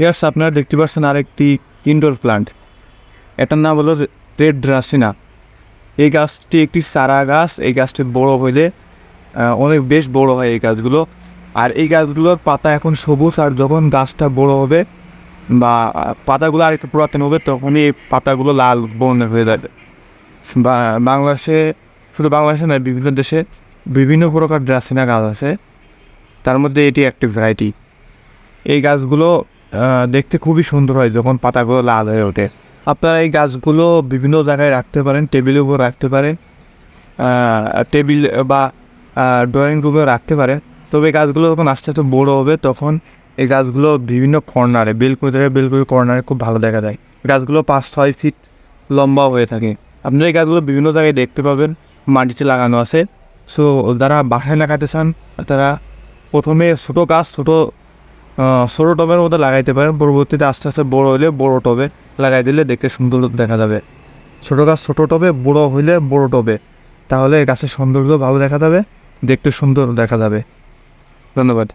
Years আপনারা দেখতে পাচ্ছেন আরেকটি ইনডোর প্লান্ট এটার নাম হলো রেড ড্রাসিনা এই গাছটি একটি চারা গাছ, এই গাছটি বড় হইলে অনেক বেশ বড় হয় এই গাছগুলো। আর এই গাছগুলোর পাতা এখন সবুজ, আর যখন গাছটা বড় হবে বা পাতাগুলো আর একটু পুরাতন হবে, তখনই এই পাতাগুলো লাল বর্ণের হয়ে যাবে। বা বাংলাদেশে, শুধু বাংলাদেশে নয়, বিভিন্ন দেশে বিভিন্ন প্রকার ড্রাসিনা গাছ আছে। তার মধ্যে এটি একটি ভ্যারাইটি এই গাছগুলো দেখতে খুবই সুন্দর হয় যখন পাতাগুলো লাল হয়ে ওঠে। আপনারা এই গাছগুলো বিভিন্ন জায়গায় রাখতে পারেন, টেবিলের উপর রাখতে পারেন টেবিল বা ড্রয়িং রুমে রাখতে পারেন। তবে গাছগুলো যখন আস্তে আস্তে বড়ো হবে, তখন এই গাছগুলো বিভিন্ন কর্নারে বেলকুনি থেকে বেলকুনি কর্নারে খুব ভালো দেখা যায়। গাছগুলো পাঁচ, ছয় ফিট লম্বা হয়ে থাকে। আপনারা এই গাছগুলো বিভিন্ন জায়গায় দেখতে পাবেন, মাটিতে লাগানো আছে। সো যারা বাসায় লাগাতে চান, তারা প্রথমে ছোটো গাছ, ছোটো ছোটো টবের মধ্যে লাগাইতে পারেন। পরবর্তীতে আস্তে আস্তে বড় হলে বড় টবে লাগাই দিলে দেখতে সুন্দর দেখা যাবে। ছোটো গাছ ছোটো টবে, বড় হইলে বড় টবে। তাহলে গাছের সৌন্দর্য ভালো দেখা যাবে, দেখতে সুন্দর দেখা যাবে। ধন্যবাদ।